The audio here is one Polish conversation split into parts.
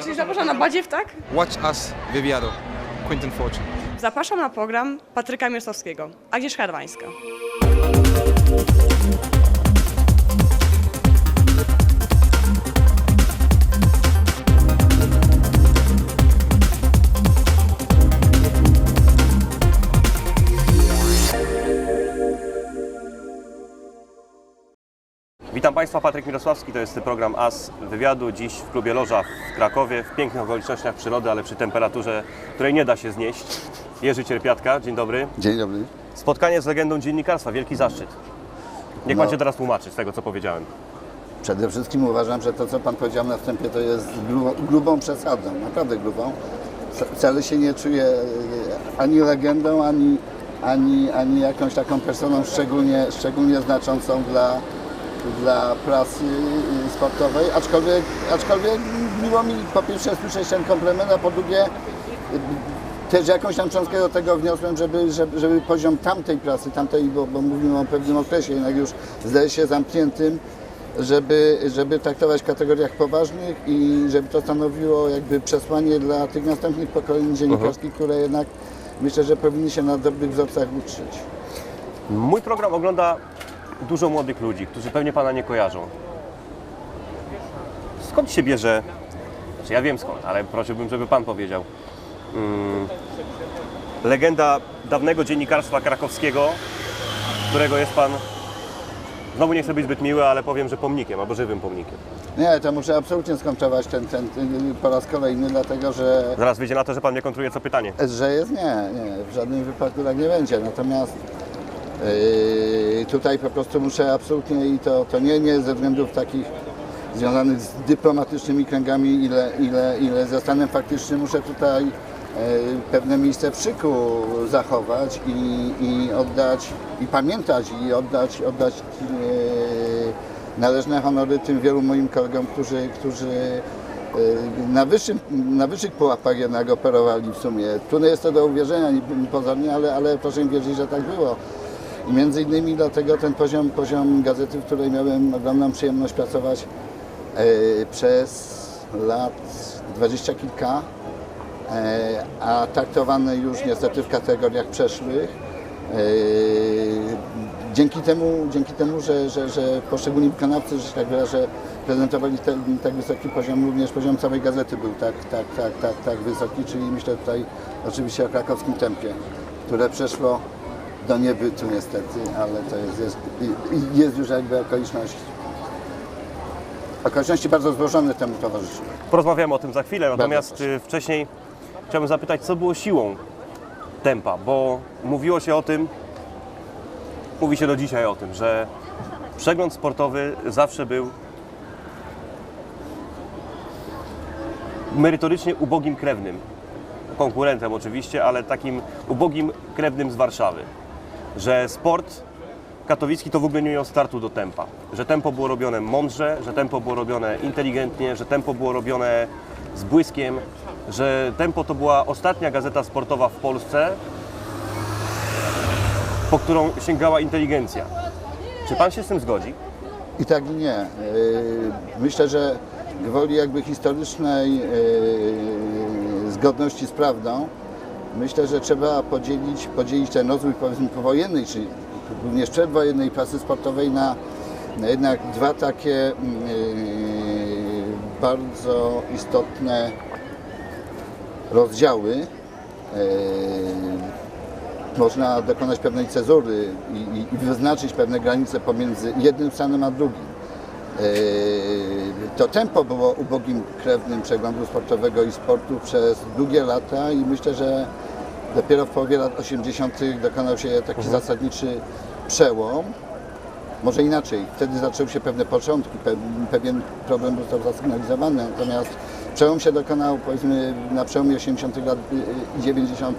Czyli zapraszam na badziew, tak? Watch Us Wywiadu. Quentin Fortune. Zapraszam na program Patryka Mirsowskiego. Agnieszka Radwańska. Witam Państwa, Patryk Mirosławski, to jest program AS Wywiadu. Dziś w klubie Loża w Krakowie, w pięknych okolicznościach przyrody, ale przy temperaturze, której nie da się znieść. Jerzy Cierpiatka, dzień dobry. Dzień dobry. Spotkanie z legendą dziennikarstwa, wielki zaszczyt. Niech No. Pan się teraz tłumaczy z tego, co powiedziałem. Przede wszystkim uważam, że to, co Pan powiedział na wstępie, to jest glu- grubą przesadą, naprawdę grubą. Wca- Wcale się nie czuję e, ani legendą, ani, ani, ani jakąś taką personą szczególnie, szczególnie znaczącą dla, dla prasy e, sportowej, aczkolwiek, aczkolwiek miło mi po pierwsze słyszeć ten komplement, a po drugie e, też jakąś tam cząstkę do tego wniosłem, żeby, żeby, żeby poziom tamtej prasy, tamtej, bo, bo mówimy o pewnym okresie, jednak już zdaje się zamkniętym, żeby, żeby traktować w kategoriach poważnych i żeby to stanowiło jakby przesłanie dla tych następnych pokoleń dziennikarskich, które jednak myślę, że powinny się na dobrych wzorcach uczyć. Mój program ogląda dużo młodych ludzi, którzy pewnie Pana nie kojarzą. Skąd się bierze, znaczy ja wiem skąd, ale prosiłbym, żeby Pan powiedział, mm, legenda dawnego dziennikarstwa krakowskiego, którego jest Pan, znowu nie chcę być zbyt miły, ale powiem, że pomnikiem, albo żywym pomnikiem. Nie, to muszę absolutnie skończować ten, ten, ten po raz kolejny, dlatego że Zaraz wyjdzie na to, że Pan mnie kontruje co pytanie. Że jest nie, nie, w żadnym wypadku tak nie będzie. Natomiast tutaj po prostu muszę absolutnie i to, to nie, nie ze względów takich związanych z dyplomatycznymi kręgami, ile, ile, ile ze stanem faktycznym muszę tutaj yy, pewne miejsce w szyku zachować i, i oddać, i pamiętać, i oddać, oddać yy, należne honory tym wielu moim kolegom, którzy, którzy yy, na, wyższym, na wyższych pułapach jednak operowali w sumie. Trudno jest to do uwierzenia ni- pozornie, ale, ale proszę mi wierzyć, że tak było. I między innymi dlatego ten poziom, poziom gazety, w której miałem ogromną przyjemność pracować e, przez lat dwadzieścia kilka, e, a traktowane już niestety w kategoriach przeszłych. E, dzięki temu, dzięki temu że, że, że poszczególni wykonawcy, że tak wyrażę, prezentowali te, tak wysoki poziom, również poziom całej gazety był tak, tak, tak, tak, tak wysoki, czyli myślę tutaj oczywiście o krakowskim tempie, które przeszło do niebytu niestety, ale to jest, jest, jest już jakby okoliczność, okoliczności bardzo złożone temu towarzyszyły. Porozmawiamy o tym za chwilę, natomiast y, wcześniej chciałbym zapytać, co było siłą tempa, bo mówiło się o tym, mówi się do dzisiaj o tym, że przegląd sportowy zawsze był merytorycznie ubogim krewnym. Konkurentem oczywiście, ale takim ubogim krewnym z Warszawy. Że sport katowicki to w ogóle nie miał startu do tempa. Że tempo było robione mądrze, że tempo było robione inteligentnie, że tempo było robione z błyskiem, że tempo to była ostatnia gazeta sportowa w Polsce, po którą sięgała inteligencja. Czy pan się z tym zgodzi? I tak nie. Yy, Myślę, że gwoli jakby historycznej yy, zgodności z prawdą, myślę, że trzeba podzielić, podzielić ten rozwój powiedzmy powojennej, czy również przedwojennej prasy sportowej na, na jednak dwa takie yy, bardzo istotne rozdziały. Yy, można dokonać pewnej cezury i- i wyznaczyć pewne granice pomiędzy jednym stanem a drugim. Yy, To tempo było ubogim krewnym przeglądu sportowego i sportu przez długie lata i myślę, że dopiero w połowie lat 80. dokonał się taki zasadniczy przełom. Może inaczej, wtedy zaczęły się pewne początki, pe- pewien problem został zasygnalizowany, natomiast przełom się dokonał powiedzmy na przełomie 80. lat y, i 90.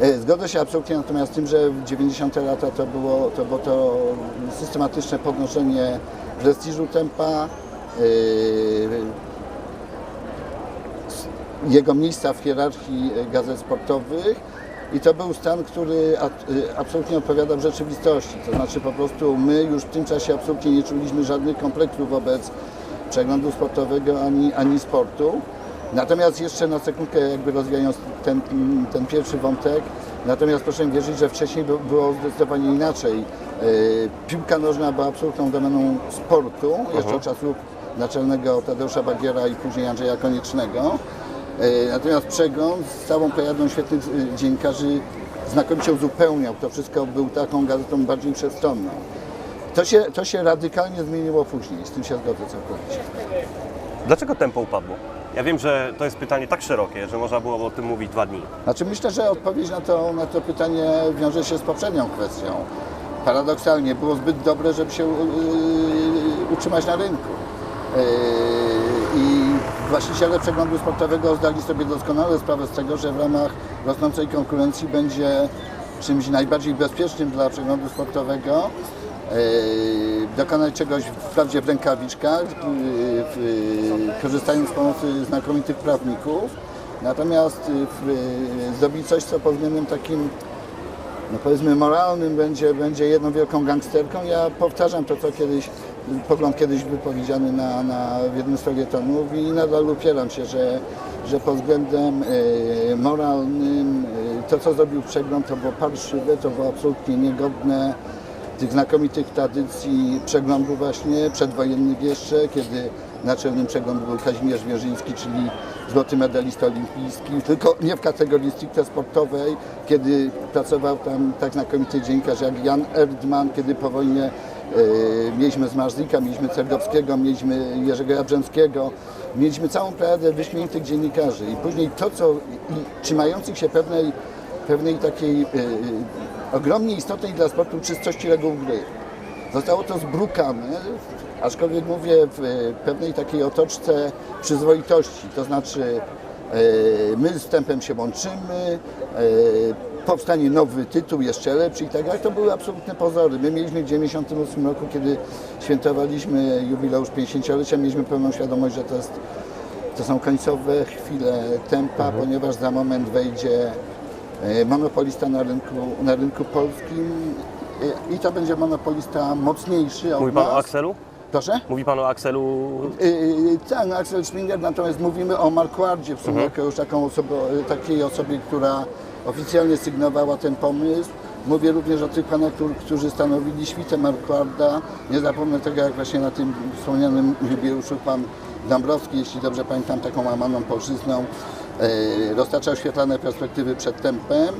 E, Zgodzę się absolutnie natomiast z tym, że w 90. lata to było to, było to systematyczne podnoszenie prestiżu tempa, yy, jego miejsca w hierarchii e, gazet sportowych i to był stan, który a- y, absolutnie odpowiadał rzeczywistości. To znaczy po prostu my już w tym czasie absolutnie nie czuliśmy żadnych kompleksów wobec przeglądu sportowego ani, ani sportu. Natomiast jeszcze na sekundkę jakby rozwijając ten, ten pierwszy wątek, natomiast proszę wierzyć, że wcześniej by- było zdecydowanie inaczej. E, Piłka nożna była absolutną domeną sportu, jeszcze od czasów naczelnego Tadeusza Bagiera i później Andrzeja Koniecznego. E, Natomiast przegląd z całą plejadą świetnych e, dziennikarzy znakomicie uzupełniał. To wszystko był taką gazetą bardziej przestronną. To się, to się radykalnie zmieniło później, z tym się zgodzę całkowicie. Dlaczego tempo upadło? Ja wiem, że to jest pytanie tak szerokie, że można było o tym mówić dwa dni. Znaczy myślę, że odpowiedź na to, na to pytanie wiąże się z poprzednią kwestią. Paradoksalnie było zbyt dobre, żeby się yy, utrzymać na rynku. Yy, I właściciele przeglądu sportowego zdali sobie doskonale sprawę z tego, że w ramach rosnącej konkurencji będzie czymś najbardziej bezpiecznym dla przeglądu sportowego yy, dokonać czegoś wprawdzie w rękawiczkach, korzystając z pomocy znakomitych prawników, natomiast zrobić coś, co pod względem takim no powiedzmy moralnym będzie, będzie jedną wielką gangsterką. Ja powtarzam to, co kiedyś, pogląd kiedyś wypowiedziany na, na, w jednym z felietonów i nadal upieram się, że, że pod względem e, moralnym e, to, co zrobił przegląd, to było parszywe, to było absolutnie niegodne tych znakomitych tradycji przeglądu właśnie, przedwojennych jeszcze, kiedy naczelnym przeglądu był Kazimierz Wierzyński, czyli złoty medalista olimpijski, tylko nie w kategorii stricte sportowej, kiedy pracował tam tak znakomity dziennikarz jak Jan Erdman, kiedy po wojnie e, mieliśmy Zmarzlika, mieliśmy Cerdowskiego, mieliśmy Jerzego Jabrzęckiego, mieliśmy całą plejadę wyśmienitych dziennikarzy. I później to, co i trzymających się pewnej, pewnej takiej e, ogromnie istotnej dla sportu czystości reguł gry. Zostało to zbrukane, aczkolwiek mówię w e, pewnej takiej otoczce przyzwoitości, to znaczy e, my z tempem się łączymy, e, powstanie nowy tytuł, jeszcze lepszy i tak dalej. To były absolutne pozory. My mieliśmy w 1998 roku, kiedy świętowaliśmy jubileusz 50-lecia, mieliśmy pełną świadomość, że to, jest, to są końcowe chwile tempa, ponieważ za moment wejdzie e, monopolista na rynku, na rynku polskim e, i to będzie monopolista mocniejszy od Mówi Pan nas. o Axelu? Proszę? Mówi Pan o Axelu Yy, tak, no Axel Springer, natomiast mówimy o Marquardzie w sumie jako już taką osobę, takiej osobie, która oficjalnie sygnowała ten pomysł. Mówię również o tych panach, którzy- stanowili świtę Marquarda. Nie zapomnę tego, jak właśnie na tym wspomnianym jubileuszu pan Dąbrowski, jeśli dobrze pamiętam, taką łamaną polszyzną, yy, roztaczał świetlane perspektywy przed tempem.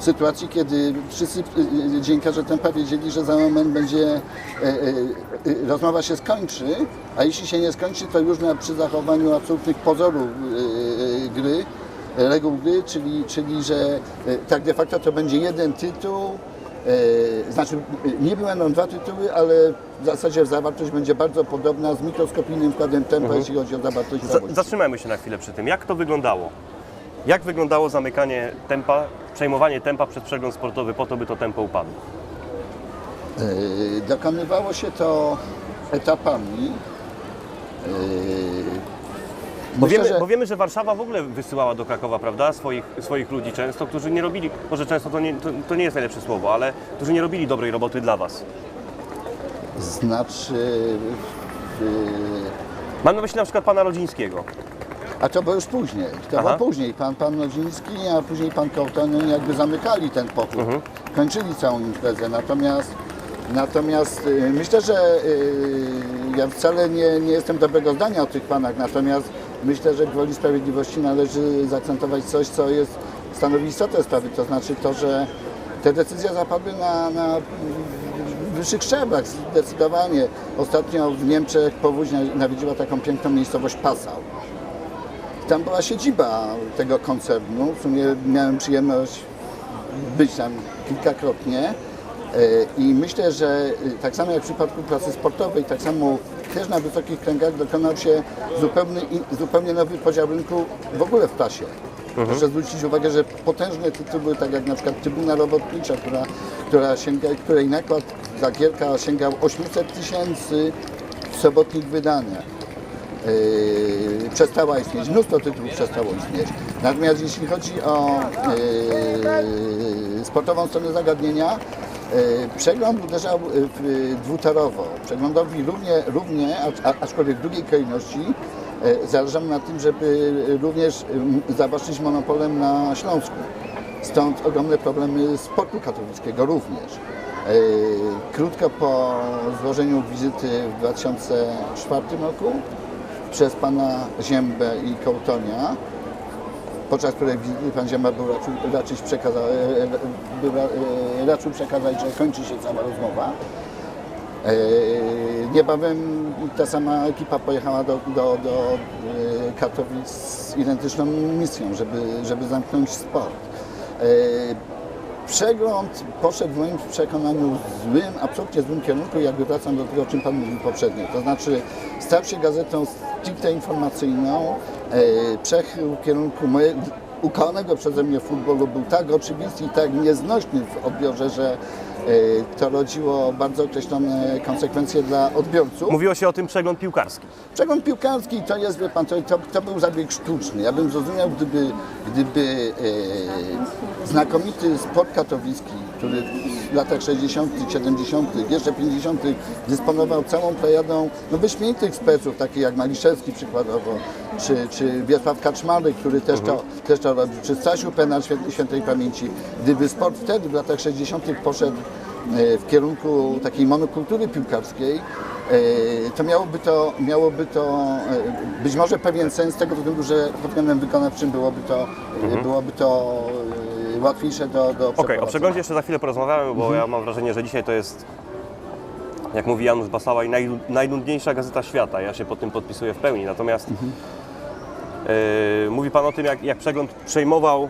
W sytuacji, kiedy wszyscy y, dziennikarze Tempa wiedzieli, że za moment będzie e, e, e, rozmowa się skończy, a jeśli się nie skończy, to już na, przy zachowaniu absolutnych pozorów e, e, gry, e, reguł gry, czyli, czyli że e, tak de facto to będzie jeden tytuł, e, znaczy e, nie będą dwa tytuły, ale w zasadzie zawartość będzie bardzo podobna z mikroskopijnym wkładem tempa, jeśli chodzi o zawartość Za, całości. zatrzymajmy się na chwilę przy tym. Jak to wyglądało? Jak wyglądało zamykanie tempa, przejmowanie tempa przez przegląd sportowy po to, by to tempo upadło? Yy, Dokonywało się to etapami. Bo myślę, wiemy, że- bo wiemy, że Warszawa w ogóle wysyłała do Krakowa, prawda, swoich, swoich ludzi często, którzy nie robili, może często to nie, to, to nie jest najlepsze słowo, ale którzy nie robili dobrej roboty dla Was. Znaczy. Yy, Mam na myśli na przykład Pana Rodzińskiego. a to było już później. To Aha. było później. Pan, pan Nodziński, a później pan Kołtonen jakby zamykali ten pochód. Mhm. Kończyli całą imprezę. Natomiast, natomiast yy, myślę, że yy, ja wcale nie, nie jestem dobrego zdania o tych panach. Natomiast myślę, że gwoli sprawiedliwości należy zaakcentować coś, co jest stanowi istotę sprawy. To znaczy to, że te decyzje zapadły na, na wyższych szczeblach zdecydowanie. Ostatnio w Niemczech powódź na- nawiedziła taką piękną miejscowość Passau. Tam była siedziba tego koncernu. W sumie miałem przyjemność być tam kilkakrotnie. E, I myślę, że tak samo jak w przypadku pracy sportowej, tak samo też na wysokich kręgach dokonał się zupełnie, in- zupełnie nowy podział rynku w ogóle w prasie. Proszę zwrócić uwagę, że potężne tytuły, tak jak na przykład Trybuna Robotnicza, która, która sięga, której nakład za Gierka sięgał 800 tysięcy w sobotnich wydaniach yy, przestała istnieć, mnóstwo tytułów przestało istnieć. Natomiast jeśli chodzi o yy, sportową stronę zagadnienia, przegląd uderzał w, dwutorowo. Przeglądowi równie, równie aczkolwiek w drugiej kolejności E, Zależało na tym, żeby również m, zawalczyć monopolem na Śląsku. Stąd ogromne problemy sportu katowickiego również. E, Krótko po złożeniu wizyty w 2004 roku przez pana Ziębę i Kołtonia, podczas której pan Zięba był raczył, raczył, przekaza, e, był, ra- e, raczył przekazać, że kończy się cała rozmowa. E, Niebawem ta sama ekipa pojechała do, do, do e, Katowic z identyczną misją, żeby, żeby zamknąć sport. E, Przegląd poszedł w moim przekonaniu w złym, absolutnie złym kierunku, jakby wracam do tego, o czym Pan mówił poprzednio. To znaczy stał się gazetą stricte informacyjną, e, przechył w kierunku moje, ukochanego przeze mnie futbolu był tak oczywisty i tak nieznośny w odbiorze, że to rodziło bardzo określone konsekwencje dla odbiorców. Mówiło się o tym przegląd piłkarski. Przegląd piłkarski to jest, wie pan, to, to, to był zabieg sztuczny. Ja bym zrozumiał, gdyby, gdyby e, znakomity sport katowicki, który w latach 60., 70., jeszcze 50. dysponował całą plejadą no, wyśmienitych ekspertów, takich jak Maliszewski przykładowo, czy, czy Wiesław Kaczmarek, który też, to, też to robił, czy Stasiu Penal świętej, świętej pamięci. Gdyby sport wtedy w latach 60. poszedł e, w kierunku takiej monokultury piłkarskiej, e, to miałoby to, miałoby to e, być może pewien sens tego względu, że pod względem wykonawczym byłoby to, e, byłoby to łatwiejsze do, do Okej, o przeprowadzenia. przeglądzie jeszcze za chwilę porozmawiamy, bo ja mam wrażenie, że dzisiaj to jest, jak mówi Janusz Basała, naj, najnudniejsza gazeta świata. Ja się pod tym podpisuję w pełni. Natomiast e, mówi Pan o tym, jak, jak przegląd przejmował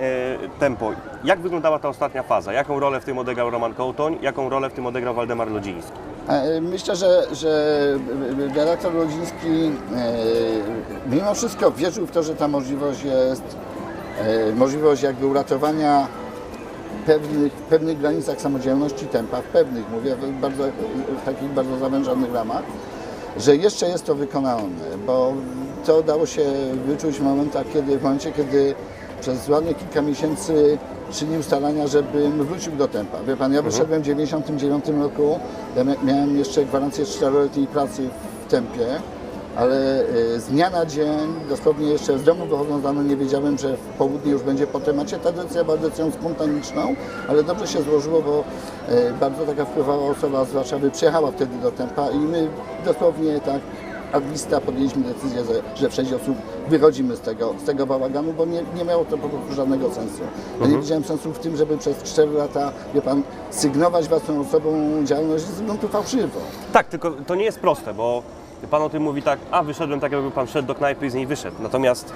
e, tempo. Jak wyglądała ta ostatnia faza? Jaką rolę w tym odegrał Roman Kołtoń? Jaką rolę w tym odegrał Waldemar Lodziński? E, Myślę, że, że redaktor Rodziński e, mimo wszystko wierzył w to, że ta możliwość jest, e, możliwość jakby uratowania pewnych, pewnych granicach samodzielności tempa, w pewnych, mówię, w, bardzo, w takich bardzo zawężonych ramach, że jeszcze jest to wykonalne, bo to dało się wyczuć w momentach, kiedy, w momencie, kiedy przez ładnie kilka miesięcy czynił starania, żebym wrócił do tempa. Wie pan, ja wyszedłem w 1999 roku, ja mia- miałem jeszcze gwarancję czteroletniej pracy w tempie, ale y, z dnia na dzień, dosłownie jeszcze z domu wychodząc rano nie wiedziałem, że w południe już będzie po temacie. Ta decyzja była decyzją spontaniczną, ale dobrze się złożyło, bo y, bardzo taka wpływała osoba z Warszawy przyjechała wtedy do Tempa i my dosłownie tak ad lista podjęliśmy decyzję, że, że w osób wychodzimy z tego, z tego bałaganu, bo nie, nie miało to po prostu żadnego sensu. Ja nie widziałem sensu w tym, żeby przez 4 lata, wie pan, sygnować własną osobą działalność z gruntu fałszywo. Tak, tylko to nie jest proste, bo Pan o tym mówi tak, a wyszedłem tak, jakby Pan szedł do knajpy i z niej wyszedł. Natomiast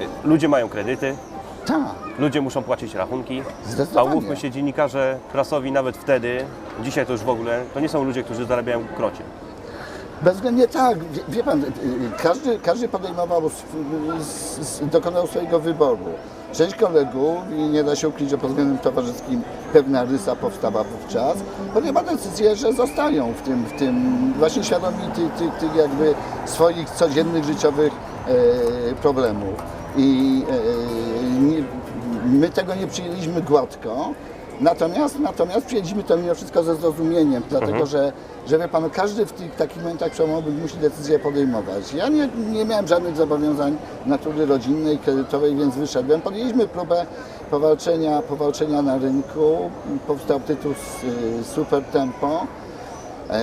y, ludzie mają kredyty, Tak. Ludzie muszą płacić rachunki, a umówmy się, dziennikarze prasowi nawet wtedy, dzisiaj to już w ogóle, to nie są ludzie, którzy zarabiają krocie. Bezwzględnie tak. Wie, wie pan, y, y, każdy, każdy podejmował, s- dokonał swojego wyboru. Część kolegów, i nie da się ukryć, że pod względem towarzyskim pewna rysa powstała wówczas, podjęła decyzję, że zostają w tym, w tym właśnie świadomi tych, tych, tych jakby swoich codziennych życiowych e, problemów. I e, my tego nie przyjęliśmy gładko, Natomiast, natomiast przyjęliśmy to mimo wszystko ze zrozumieniem, dlatego że, że wie pan, każdy w tych takich momentach przełomowych musi decyzję podejmować. Ja nie, nie miałem żadnych zobowiązań natury rodzinnej, kredytowej, więc wyszedłem. Podjęliśmy próbę powalczenia, powalczenia na rynku. Powstał tytuł y, Super Tempo. E,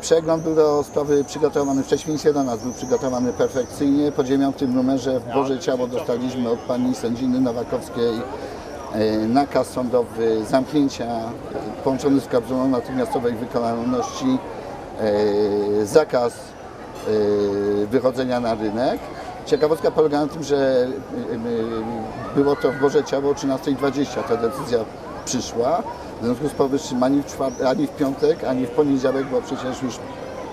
Przegląd był do sprawy przygotowany, w przeciwieństwie do nas był przygotowany perfekcyjnie. Po dziewiątym numerze w Boże Ciało dostaliśmy od pani sędziny Nowakowskiej nakaz sądowy zamknięcia e, połączony z klauzulą natychmiastowej wykonalności, e, zakaz e, wychodzenia na rynek. Ciekawostka polega na tym, że e, e, było to w Boże Ciało o 13.20 ta decyzja przyszła. W związku z powyższym ani w, czwart- ani w piątek, ani w poniedziałek, bo przecież już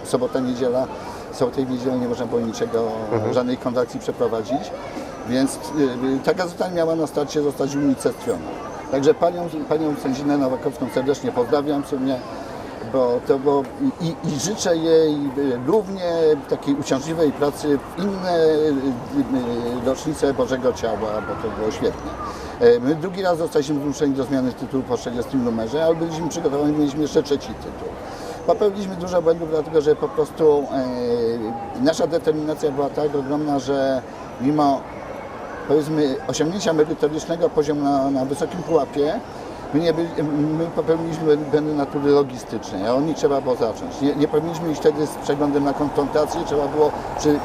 sobota, niedziela, są tej niedzieli nie można było niczego, żadnej kontrakcji przeprowadzić. Więc y, y, ta gazeta miała na starcie zostać unicestwiona. Także panią, panią sędzinę Nowakowską serdecznie pozdrawiam w sumie, bo to było i, i życzę jej y, równie takiej uciążliwej pracy w inne y, y, rocznice Bożego Ciała, bo to było świetne. E, My drugi raz zostaliśmy zmuszeni do zmiany tytułu po 40 numerze, ale byliśmy przygotowani, mieliśmy jeszcze trzeci tytuł. Popełniliśmy dużo błędów, dlatego że po prostu e, nasza determinacja była tak ogromna, że mimo powiedzmy osiągnięcia merytorycznego poziomu na, na wysokim pułapie, my, nie my popełniliśmy błędy natury logistycznej, a od nich trzeba było zacząć. Nie, nie powinniśmy iść wtedy z przeglądem na konfrontację, trzeba było przy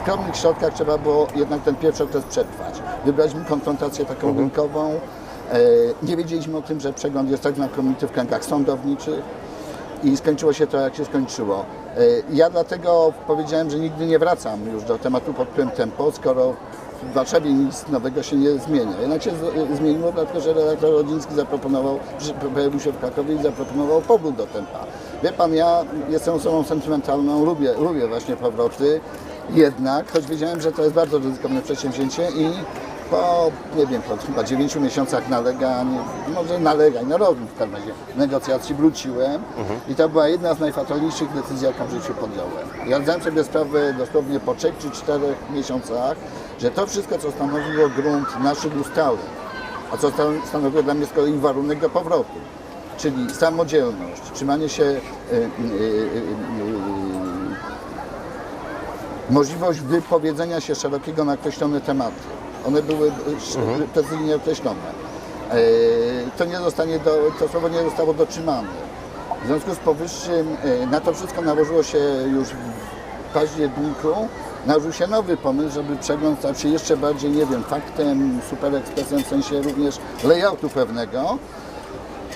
skromnych środkach trzeba było jednak ten pierwszy okres przetrwać. Wybraliśmy konfrontację taką rynkową. E, nie wiedzieliśmy o tym, że przegląd jest tak znakomity w kręgach sądowniczych i skończyło się to, jak się skończyło. E, Ja dlatego powiedziałem, że nigdy nie wracam już do tematu pod którym tempo, skoro w Warszawie nic nowego się nie zmienia. Jednak się z- zmieniło, dlatego że redaktor Rodziński zaproponował, pojawił się w Krakowie i zaproponował powrót do tempa. Wie pan, ja jestem osobą sentymentalną, lubię, lubię właśnie powroty, jednak, choć wiedziałem, że to jest bardzo ryzykowne przedsięwzięcie i po, nie wiem, po chyba 9 miesiącach nalegań, może nalegań, no rozmów w każdym razie, negocjacji wróciłem i to była jedna z najfatalniejszych decyzji, jaką w życiu podjąłem. Ja zdałem sobie sprawę dosłownie po 3 czy 4 miesiącach, że to wszystko, co stanowiło grunt naszych ustaleń, a co stan- stanowiło dla mnie z kolei warunek do powrotu, czyli samodzielność, trzymanie się y, y, y, możliwość wypowiedzenia się szerokiego na określone tematy. One były sz- precyzyjnie określone. E, To nie zostanie, do, to słowo nie zostało dotrzymane. W związku z powyższym e, na to wszystko nałożyło się już w październiku. Nałożył się nowy pomysł, żeby przegląd stał się jeszcze bardziej, nie wiem, faktem, super ekspresem w sensie również layoutu pewnego.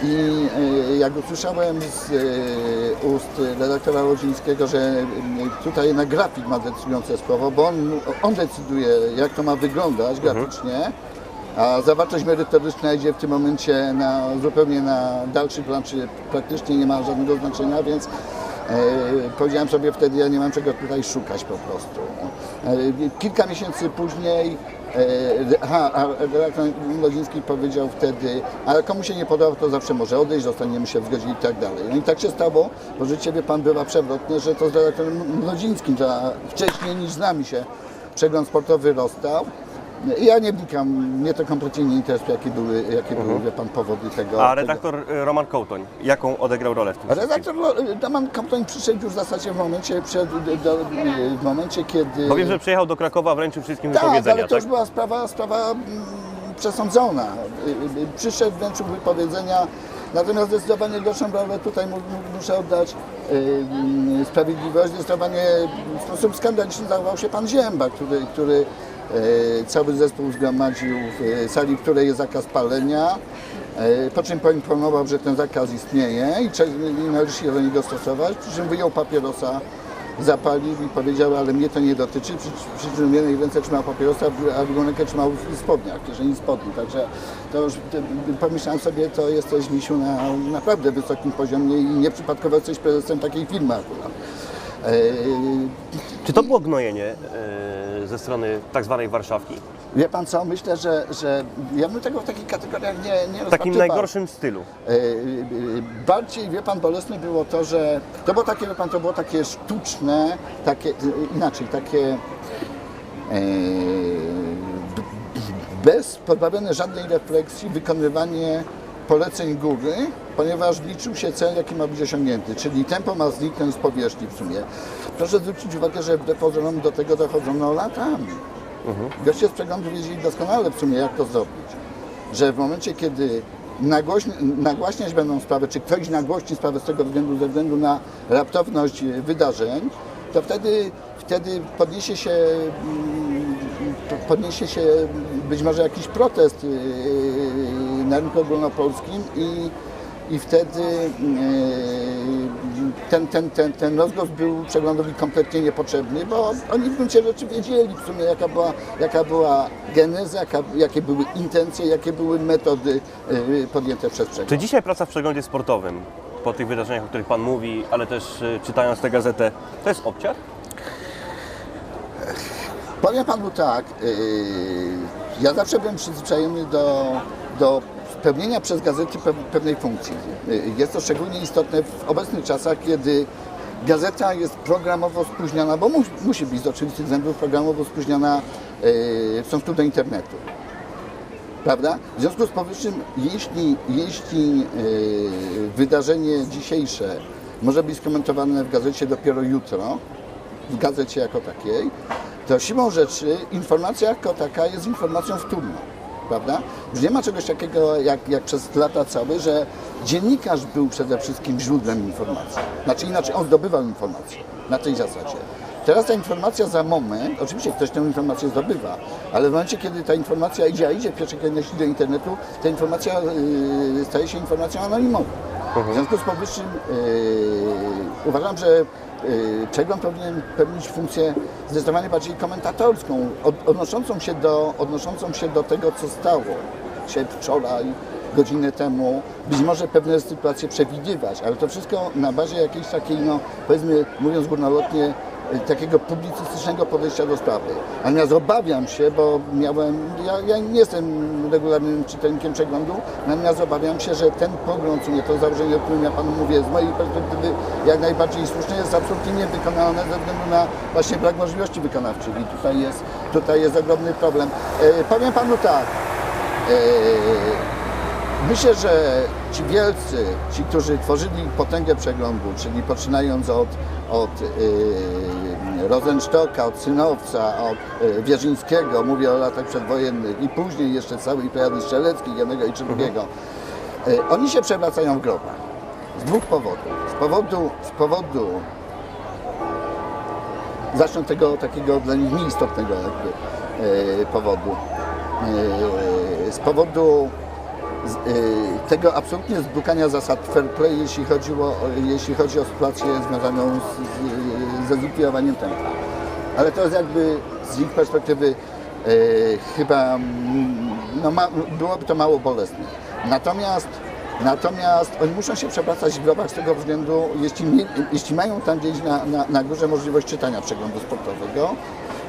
I e, jak usłyszałem z e, ust redaktora Łodzińskiego, że e, tutaj jednak grafik ma decydujące słowo, bo on, on decyduje, jak to ma wyglądać graficznie, a zawartość merytoryczna idzie w tym momencie na, zupełnie na dalszy plan, czy praktycznie nie ma żadnego znaczenia, więc powiedziałem sobie wtedy, ja nie mam czego tutaj szukać po prostu. E, kilka miesięcy później E, a redaktor Lodziński powiedział wtedy, ale komu się nie podoba, to zawsze może odejść, zostaniemy się w zgodzie i tak dalej. No i tak się stało, bo życie, wie pan, bywa przewrotne, że to z redaktorem Lodzińskim za, wcześniej niż z nami się przegląd sportowy rozstał. Ja nie wnikam, mnie to kompletnie nie interesuje, jakie były, jakie były wie pan, powody tego. A redaktor y, Roman Kołtoń, jaką odegrał rolę w tym wszystkim? Redaktor Lo- Roman Kaptoń przyszedł już w zasadzie w momencie, przed, do, w momencie kiedy... Bo wiem, że przyjechał do Krakowa, wręczył wszystkim Tak, wypowiedzenia, ale to tak? już była sprawa, sprawa mm, przesądzona. Y, y, Przyszedł wręcz wypowiedzenia, natomiast zdecydowanie gorszą rolę tutaj mu- mu- muszę oddać y, sprawiedliwość. Zdecydowanie w sposób skandaliczny zachował się pan Zięba, który, który cały zespół zgromadził w y, sali, w której jest zakaz palenia. y, Po czym poinformował, że ten zakaz istnieje i, należy się do niego stosować, przy czym wyjął papierosa zapalił i powiedział, ale mnie to nie dotyczy, przy, przy czym w jednej ręce trzymał papierosa, a drugą rękę trzymał w spodniach, w kieszeni spodni, także to już pomyślałem sobie, to jesteś misiu na naprawdę wysokim poziomie i nieprzypadkowo jesteś prezesem takiej firmy akurat. E, Czy to było gnojenie ze strony tak zwanej Warszawki? wie pan co, myślę, że, że ja bym tego w takich kategoriach nie, nie W takim najgorszym stylu. E, e, Bardziej, wie pan, bolesne było to, że to było takie, wie pan, to było takie sztuczne, takie, e, inaczej, takie bez, pozbawione żadnej refleksji wykonywanie poleceń góry, ponieważ liczył się cel, jaki ma być osiągnięty, czyli tempo ma zniknąć z powierzchni w sumie. Proszę zwrócić uwagę, że pozorom do tego dochodzono latami. Goście z przeglądu wiedzieli doskonale w sumie, jak to zrobić. Że w momencie, kiedy nagłaśniać będą sprawę, czy ktoś nagłośni sprawę z tego względu, ze względu na raptowność wydarzeń, to wtedy, wtedy podniesie się, mm, podniesie się być może jakiś protest e, na rynku ogólnopolskim i, i wtedy e, ten, ten, ten, ten rozgłos był przeglądowi kompletnie niepotrzebny, bo oni w gruncie rzeczy wiedzieli w sumie jaka była, jaka była geneza, jaka, jakie były intencje, jakie były metody e, podjęte przez przegląd. Czy dzisiaj praca w przeglądzie sportowym, po tych wydarzeniach, o których Pan mówi, ale też y, czytając tę gazetę, to jest obciach? Powiem panu tak, ja zawsze byłem przyzwyczajony do, do spełnienia przez gazety pe- pewnej funkcji. Yy, Jest to szczególnie istotne w obecnych czasach, kiedy gazeta jest programowo spóźniona, bo mu, musi być z oczywistych względów programowo spóźniona yy, w stosunku do internetu. Prawda? W związku z powyższym, jeśli, jeśli yy, wydarzenie dzisiejsze może być skomentowane w gazecie dopiero jutro, w gazecie jako takiej, to siłą rzeczy informacja jako taka jest informacją wtórną. Prawda? Już nie ma czegoś takiego jak, jak przez lata całe, że dziennikarz był przede wszystkim źródłem informacji. Znaczy inaczej, on zdobywał informacje na tej zasadzie. Teraz ta informacja za moment, oczywiście ktoś tę informację zdobywa, ale w momencie, kiedy ta informacja idzie, a idzie w pierwszej kolejności do internetu, ta informacja yy, staje się informacją anonimową. W związku z powyższym yy, uważam, że przegląd powinien pełnić funkcję zdecydowanie bardziej komentatorską, od, odnoszącą, się do, odnoszącą się do tego, co stało się wczoraj, godzinę temu, być może pewne sytuacje przewidywać, ale to wszystko na bazie jakiejś takiej, no powiedzmy, mówiąc górnolotnie, y, takiego publicystycznego podejścia do sprawy. Natomiast obawiam się, bo miałem, ja, ja nie jestem regularnym czytelnikiem przeglądu, natomiast obawiam się, że ten pogląd, nie to założenie, o którym ja Panu mówię, z mojej perspektywy jak najbardziej słuszne, jest absolutnie niewykonalne ze względu na właśnie brak możliwości wykonawczych i tutaj jest, tutaj jest ogromny problem. E, powiem Panu tak, e, Myślę, że ci wielcy, ci, którzy tworzyli potęgę przeglądu, czyli poczynając od, od yy, Rosenstocka, od Synowca, od yy, Wierzyńskiego, mówię o latach przedwojennych i później jeszcze całej plejady Strzeleckiej, jednego i drugiego, yy, oni się przewracają w grobach. Z dwóch powodów. Z powodu, z powodu zacznę tego takiego dla nich nieistotnego jakby e, powodu. E, z powodu tego absolutnie zbukania zasad fair play, jeśli, chodziło, jeśli chodzi o sytuację związaną z, ze zlikwidowaniem tempa. Ale to jest jakby z ich perspektywy e, chyba mm, no, ma, byłoby to mało bolesne. Natomiast Natomiast oni muszą się przewracać w grobach z tego względu, jeśli, mie- jeśli mają tam gdzieś na, na, na górze możliwość czytania przeglądu sportowego,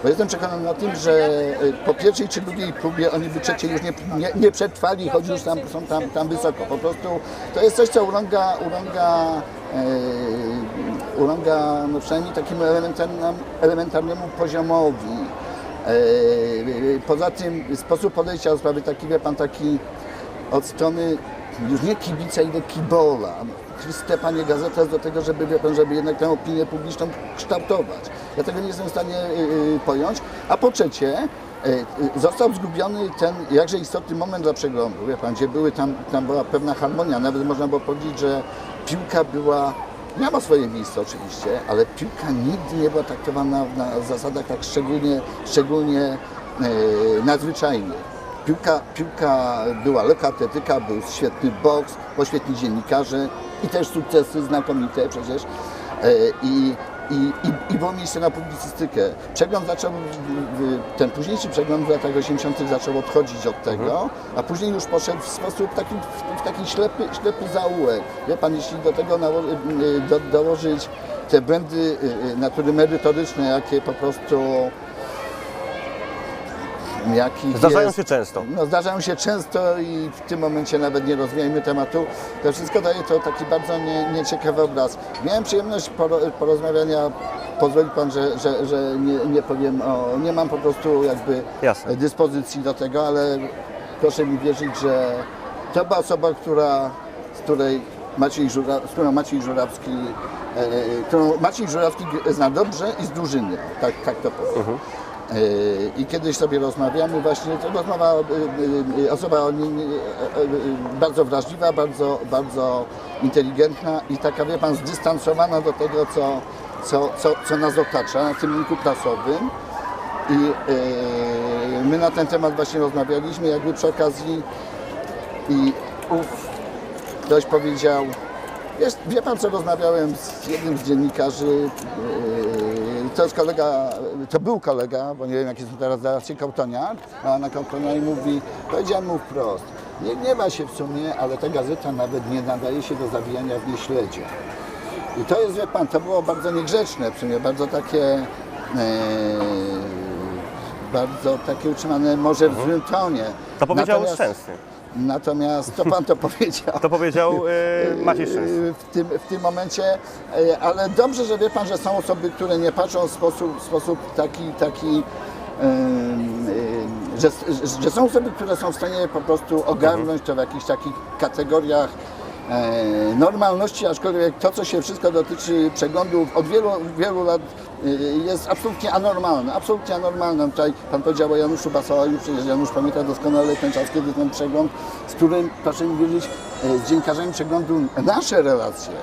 bo jestem przekonany o tym, że y, po pierwszej czy drugiej próbie oni by trzeciej już nie, nie, nie przetrwali, choć już tam, są tam, tam wysoko. Po prostu to jest coś, co urąga, urąga, e, urąga no przynajmniej takiemu elementarnemu, elementarnemu poziomowi. E, Poza tym sposób podejścia do sprawy taki, wie pan, taki od strony już nie kibica, ile kibola. Chryste, panie, gazeta jest do tego, żeby, wie pan, żeby jednak tę opinię publiczną kształtować. Ja tego nie jestem w stanie y, y, pojąć. A po trzecie, y, został zgubiony ten jakże istotny moment dla przeglądu, wie pan, gdzie były tam, tam była pewna harmonia, nawet można było powiedzieć, że piłka była Miała swoje miejsce oczywiście, ale piłka nigdy nie była traktowana na zasadach tak szczególnie, szczególnie e, nadzwyczajnych. Piłka, piłka była lekka atletyka, był świetny boks, bo świetni dziennikarze i też sukcesy znakomite przecież. E, I, i, i, I było miejsce na publicystykę. Przegląd zaczął, ten późniejszy przegląd w latach 80. zaczął odchodzić od tego, a później już poszedł w sposób taki, w, w taki ślepy, ślepy zaułek. Wie pan, jeśli do tego nało- y, do, dołożyć te błędy y, y, natury merytoryczne, jakie po prostu jakich Zdarzają jest, się często. no, zdarzają się często i w tym momencie nawet nie rozwijajmy tematu. To wszystko daje to taki bardzo nie, nieciekawy obraz. Miałem przyjemność poro, porozmawiania, pozwoli Pan, że, że, że nie, nie powiem o, nie mam po prostu jakby Jasne. dyspozycji do tego, ale proszę mi wierzyć, że to była osoba, która, z której Maciej, Żura, z którą Maciej Żurawski, e, e, którą Maciej Żurawski zna dobrze i z drużyny, tak, tak to powiem. E, I kiedyś sobie rozmawiamy właśnie, rozmowa, e, e, osoba bardzo wrażliwa, bardzo, bardzo inteligentna i taka, wie Pan, zdystansowana do tego, co, co, co, co nas otacza na tym rynku prasowym. I my na ten temat właśnie rozmawialiśmy, jakby przy okazji i ów ktoś powiedział, wiesz, wie pan co, rozmawiałem z jednym z dziennikarzy, yy, to jest kolega, to był kolega, bo nie wiem jakie są teraz relacje, Kołtoniak, a na Kołtonia i mówi, powiedziałem mu wprost, nie gniewa się w sumie, ale ta gazeta nawet nie nadaje się do zawijania w niej śledzie. I to jest, wie pan, to było bardzo niegrzeczne w sumie, bardzo takie, e, bardzo takie utrzymane może w złym tonie. To powiedział Natomiast- Szczęsny. Natomiast to pan to powiedział. To powiedział e, Maciej Szczęsny. w tym, w tym momencie, e, ale dobrze, że wie pan, że są osoby, które nie patrzą w sposób, w sposób taki, taki em, że, że są osoby, które są w stanie po prostu ogarnąć to w jakichś takich kategoriach normalności, aczkolwiek to, co się wszystko dotyczy przeglądów od wielu, wielu lat jest absolutnie anormalne, absolutnie anormalne. Tutaj Pan powiedział o Januszu Basałaju, przecież Janusz pamięta doskonale ten czas, kiedy ten przegląd, z którym, proszę mi wierzyć, e, z dziennikarzami przeglądu nasze relacje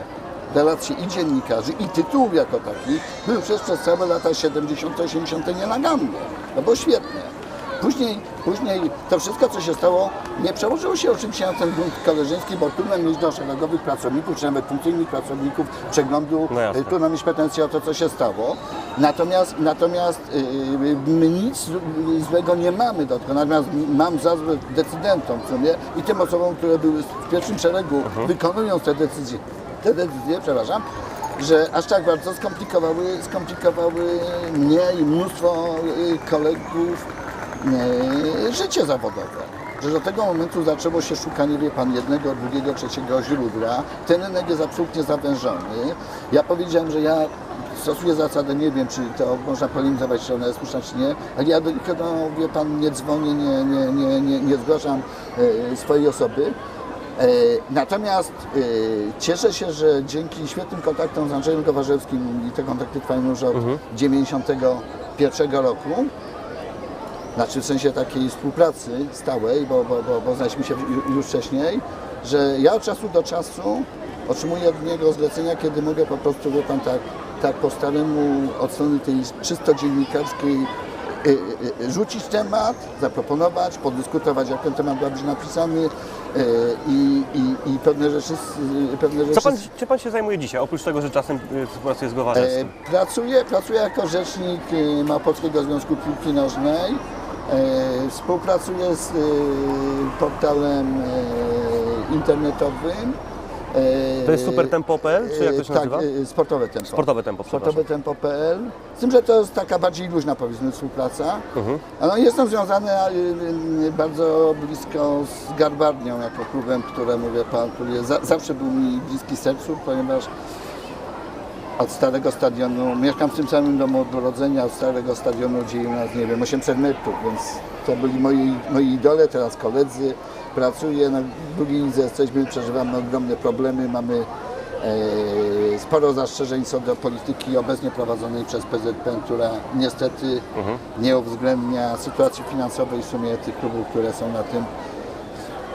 relacje i dziennikarzy, i tytułów jako takich były przez, przez całe lata 70., 80. nienaganne. To było świetne. Później, później to wszystko, co się stało, nie przełożyło się oczywiście na ten grunt koleżeński, bo trudno mieć do szeregowych pracowników, czy nawet funkcyjnych pracowników przeglądu, No jasne. y, trudno mieć pretensje o to, co się stało. Natomiast, natomiast yy, my nic złego nie mamy do tego. Natomiast mam za złe decydentom w sumie i tym osobom, które były w pierwszym szeregu, wykonując te decyzje, te decyzje, przepraszam, że aż tak bardzo skomplikowały, skomplikowały mnie i mnóstwo y, kolegów y, życie zawodowe. Że do tego momentu zaczęło się szukanie, wie pan, jednego, drugiego, trzeciego źródła. Ten rynek jest absolutnie zawężony. Ja powiedziałem, że ja stosuję zasadę, nie wiem, czy to można polemizować, czy ona jest słuszna, czy nie, ale ja do nikogo, wie pan, nie dzwonię, nie, nie, nie, nie, nie zgłaszam e, swojej osoby. E, Natomiast e, cieszę się, że dzięki świetnym kontaktom z Andrzejem Kowarzewskim i te kontakty trwają już od 91 roku, znaczy w sensie takiej współpracy stałej, bo, bo, bo, bo znaliśmy się ju- już wcześniej, że ja od czasu do czasu otrzymuję od niego zlecenia, kiedy mogę po prostu, wie pan, tak, tak po staremu od strony tej czysto dziennikarskiej y, y, y, rzucić temat, zaproponować, podyskutować, jak ten temat ma być napisany i, i, i pewne rzeczy, pewne rzeczy Co pan, czym pan się zajmuje dzisiaj, oprócz tego, że czasem współpracuje z Gowarzewskim? E, Pracuję, pracuję jako rzecznik Małopolskiego Związku Piłki Nożnej. E, Współpracuję z e, portalem e, internetowym. To jest supertempo.pl, czy jak to się tak, nazywa? Sportowe Tempo. Sportowe Tempo. Sportowe Tempo.pl. Z tym, że to jest taka bardziej luźna powiedzmy współpraca. Mhm. No, jestem związany e, e, bardzo blisko z Garbarnią jako klubem, które mówię pan, który zawsze był mi bliski sercu, ponieważ od starego stadionu, mieszkam w tym samym domu od urodzenia, od starego stadionu dzieli nas, nie wiem, 800 metrów, więc to byli moi, moi idole, teraz koledzy, pracuję na drugiej lidze, jesteśmy, przeżywamy ogromne problemy, mamy e, sporo zastrzeżeń co do polityki obecnie prowadzonej przez PZPN, która niestety nie uwzględnia sytuacji finansowej w sumie tych klubów, które są na tym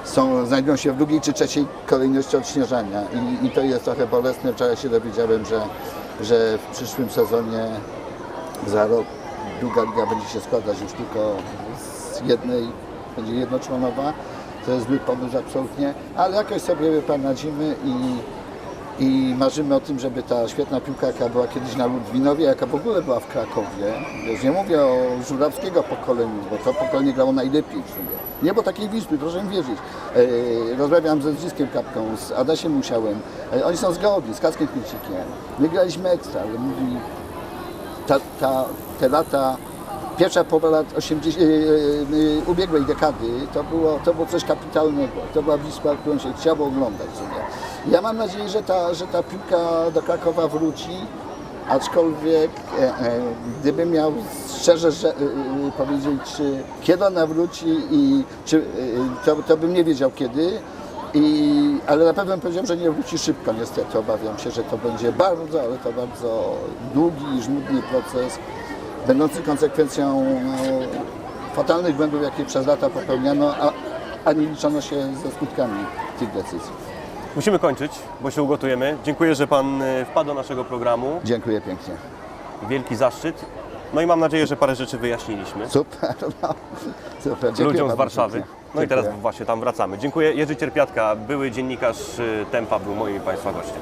są, znajdują się w drugiej czy trzeciej kolejności odśnieżania I, i to jest trochę bolesne. Wczoraj się dowiedziałem, że, że w przyszłym sezonie za rok druga liga będzie się składać już tylko z jednej, będzie jednoczłonowa. To jest zły pomysł absolutnie, ale jakoś sobie radzimy i, i marzymy o tym, żeby ta świetna piłka, jaka była kiedyś na Ludwinowie, jaka w ogóle była w Krakowie, już nie mówię o żurawskiego pokoleniu, bo to pokolenie grało najlepiej w sumie. Nie, bo takiej Wisły, proszę mi wierzyć. E, rozmawiam ze Zdziskiem Kapką, z Adasiem Musiałem. E, oni są z Geodii, z Kackiem Kwiecikiem. My graliśmy ekstra, ale mówi, ta, ta, te lata, pierwsza połowa lat 80, yy, yy, ubiegłej dekady, to było, to było coś kapitalnego. To była Wisła, którą się chciało oglądać w sumie. Ja mam nadzieję, że ta, że ta piłka do Krakowa wróci, aczkolwiek e, e, gdybym miał szczerze że, e, e, powiedzieć, czy kiedy ona wróci i czy, e, to, to bym nie wiedział kiedy. I, ale na pewno powiedziałem, że nie wróci szybko niestety. Obawiam się, że to będzie bardzo, ale to bardzo długi i żmudny proces, będący konsekwencją no, fatalnych błędów, jakie przez lata popełniano, a, a nie liczono się ze skutkami tych decyzji. Musimy kończyć, bo się ugotujemy. Dziękuję, że pan y, wpadł do naszego programu. Dziękuję pięknie. Wielki zaszczyt. No i mam nadzieję, że parę rzeczy wyjaśniliśmy. Super, no, super. Dziękuję ludziom z Warszawy. pięknie. No i teraz właśnie tam wracamy. Dziękuję. Jerzy Cierpiatka, były dziennikarz y, Tempa, był moim Państwa gościem.